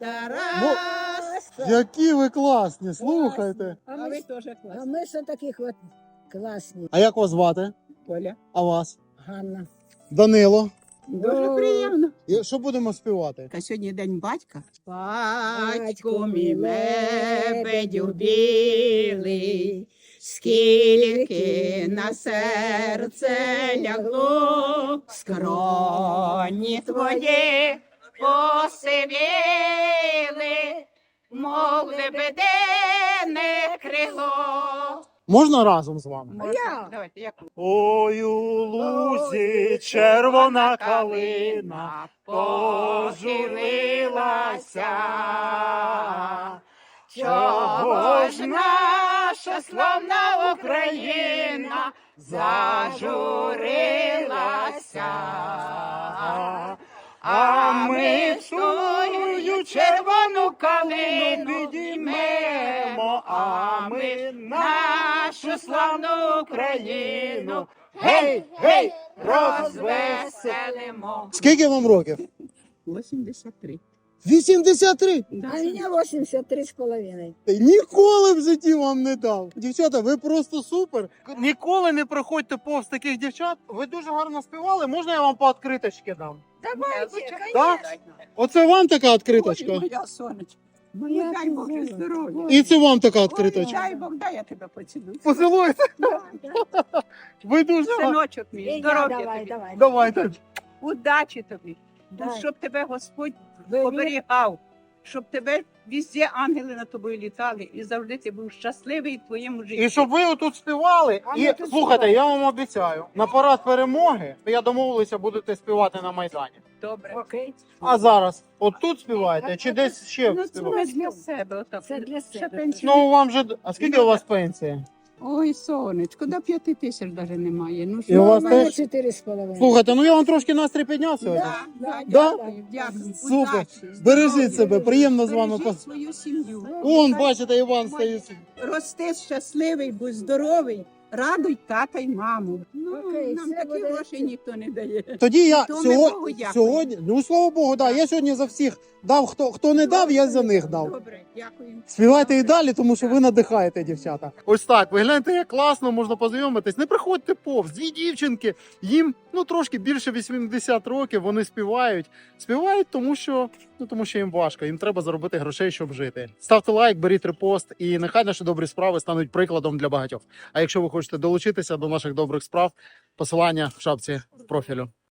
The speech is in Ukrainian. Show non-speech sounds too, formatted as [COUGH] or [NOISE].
Тарас! Які ви класні, слухайте. А ви теж класні. А ми ще таких от класні. А як вас звати? Поля. А вас? Ганна. Данило. Дуже приємно. І Що будемо співати? Та сьогодні день батька. Батько мій лебедю білий, скільки на серце лягло, скроні твої посивіли, мов лебедине крило. Можна разом з вами? Можна? Давайте, як Ой, у лузі червона калина пожурилася. Чого ж наша славна Україна зажурилася? Ми тую червону калину підіймемо, а ми нашу славну Україну гей, гей, розвеселимо. Скільки вам років? 83. 83. А мені 83 з половиною. Ніколи в житті вам не дав. Дівчата, ви просто супер. Ніколи не проходьте повз таких дівчат. Ви дуже гарно співали. Можна я вам по відкриточки дам? Давай, Да? Оце вам така відкриточка. Моя сонечко. Ну, дай Бог здоров'я. І це вам така відкриточка. Дай Бог, дай я тебе поцілую. Поцілуйте. [LAUGHS] Ви дуже. Синочок мій, здоров'я давай, тобі. давай. Давайте. Удачі тобі. Дай. Щоб тебе Господь оберігав, щоб тебе везде ангели над тобою літали і завжди ти був щасливий в твоєму житті. І щоб ви отут співали. А І тут слухайте, співали. я вам обіцяю, на парад перемоги я домовилися, будете співати на Майдані. Добре. Окей. А зараз отут тут співаєте, чи десь ще Ну, це співаєте? для себе. Отак. Це для Ще себе. пенсію. Ну вам же. А скільки у вас пенсії? Ой, сонечко, до п'яти тисяч навіть немає. Ну, І у вас мене теж? 4 з половиною. Слухайте, ну я вам трошки настрій підняв сьогодні. Да, да, Да? дякую, дякую. Супер. Удачі, Бережіть здоров'я. себе, приємно з вами. Бережіть пос- свою сім'ю. Вон, бачите, Іван стоїть. Рости щасливий, будь здоровий, радуй тата й маму. Ну, Окей, нам такі буде- гроші ніхто не дає. Тоді я То ми Богу сьогодні, дякуємо. сьогодні, ну слава Богу, да, я сьогодні за всіх дав, хто, хто не дав, я за них дав. Добре, дякую. Співайте і далі, тому що ви надихаєте, дівчата. Ось так. Ви гляньте, як класно можна познайомитись. Не приходьте повз. Дві дівчинки, їм ну трошки більше 80 років. Вони співають. Співають, тому що ну тому що їм важко. Їм треба заробити грошей, щоб жити. Ставте лайк, беріть репост, і нехай наші добрі справи стануть прикладом для багатьох. А якщо ви хочете долучитися до наших добрих справ, посилання в шапці профілю.